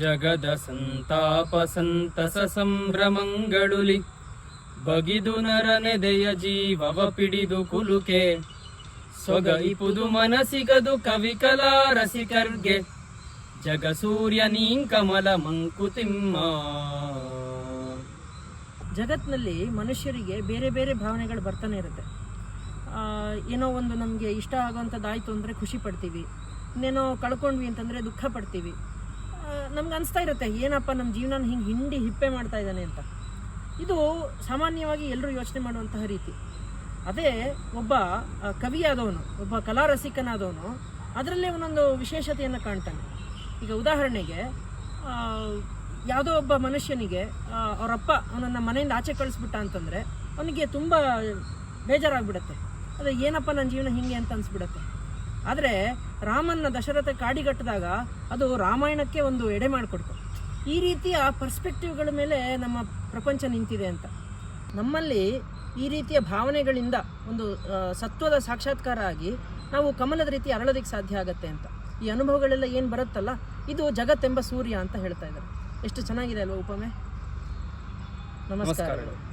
ಜಗದ ಸಂತಾಪ ಸಂತಸ ಸಂಭ್ರಮಂಗಳುಲಿ ಬಗಿದು ನರನೆದೆಯ ಜೀವವ ಪಿಡಿದು ಕುಲುಕೆ. ಸೊಗೈಪುದು ಮನಸಿಗದು ಕವಿ ಕಲಾ ರಸಿಕರ್ಗೆ. ಜಗ ಸೂರ್ಯ ನೀಂಕಮಲ ಮಂಕುತಿಮ್ಮ ಜಗತ್ತಿನಲ್ಲಿ ಮನುಷ್ಯರಿಗೆ ಬೇರೆ ಬೇರೆ ಭಾವನೆಗಳು ಬರ್ತಾನೆ ಇರುತ್ತೆ. ಏನೋ ಒಂದು ನಮಗೆ ಇಷ್ಟ ಆಗುವಂಥದ್ದಾಯಿತು ಅಂದರೆ ಖುಷಿ ಪಡ್ತೀವಿ. ಇನ್ನೇನೋ ಕಳ್ಕೊಂಡ್ವಿ ಅಂತಂದರೆ ದುಃಖ ಪಡ್ತೀವಿ. ನಮ್ಗೆ ಅನಿಸ್ತಾ ಇರುತ್ತೆ, ಏನಪ್ಪ ನಮ್ಮ ಜೀವನ ಹಿಂಗೆ ಹಿಂಡಿ ಹಿಪ್ಪೆ ಮಾಡ್ತಾ ಇದ್ದಾನೆ ಅಂತ. ಇದು ಸಾಮಾನ್ಯವಾಗಿ ಎಲ್ಲರೂ ಯೋಚನೆ ಮಾಡುವಂತಹ ರೀತಿ. ಅದೇ ಒಬ್ಬ ಕವಿಯಾದವನು, ಒಬ್ಬ ಕಲಾ ರಸಿಕನಾದವನು ಅದರಲ್ಲೇ ಒಂದೊಂದು ವಿಶೇಷತೆಯನ್ನು ಕಾಣ್ತಾನೆ. ಈಗ ಉದಾಹರಣೆಗೆ ಯಾವುದೋ ಒಬ್ಬ ಮನುಷ್ಯನಿಗೆ ಅವರಪ್ಪ ಅವನನ್ನು ಮನೆಯಿಂದ ಆಚೆ ಕಳಿಸ್ಬಿಟ್ಟ ಅಂತಂದರೆ, ಅವನಿಗೆ ತುಂಬ ಬೇಜಾರಾಗ್ಬಿಡುತ್ತೆ. ಅದೇ, ಏನಪ್ಪ ನನ್ನ ಜೀವನ ಹಿಂಗೆ ಅಂತ ಅನಿಸ್ಬಿಡುತ್ತೆ. ಆದರೆ ರಾಮನ್ನ ದಶರಥ ಕಾಡಿಗಟ್ಟಿದಾಗ ಅದು ರಾಮಾಯಣಕ್ಕೆ ಒಂದು ಎಡೆ ಮಾಡಿಕೊಡ್ತು. ಈ ರೀತಿಯ ಪರ್ಸ್ಪೆಕ್ಟಿವ್ಗಳ ಮೇಲೆ ನಮ್ಮ ಪ್ರಪಂಚ ನಿಂತಿದೆ ಅಂತ. ನಮ್ಮಲ್ಲಿ ಈ ರೀತಿಯ ಭಾವನೆಗಳಿಂದ ಒಂದು ಸತ್ವದ ಸಾಕ್ಷಾತ್ಕಾರ ಆಗಿ ನಾವು ಕಮಲದ ರೀತಿ ಅರಳೋದಕ್ಕೆ ಸಾಧ್ಯ ಆಗುತ್ತೆ ಅಂತ. ಈ ಅನುಭವಗಳೆಲ್ಲ ಏನು ಬರುತ್ತಲ್ಲ, ಇದು ಜಗತ್ತೆಂಬ ಸೂರ್ಯ ಅಂತ ಹೇಳ್ತಾ ಇದ್ದಾರೆ. ಎಷ್ಟು ಚೆನ್ನಾಗಿದೆ ಅಲ್ವಾ ಉಪಮೆ? ನಮಸ್ಕಾರಗಳು. ನಮಸ್ಕಾರಗಳು.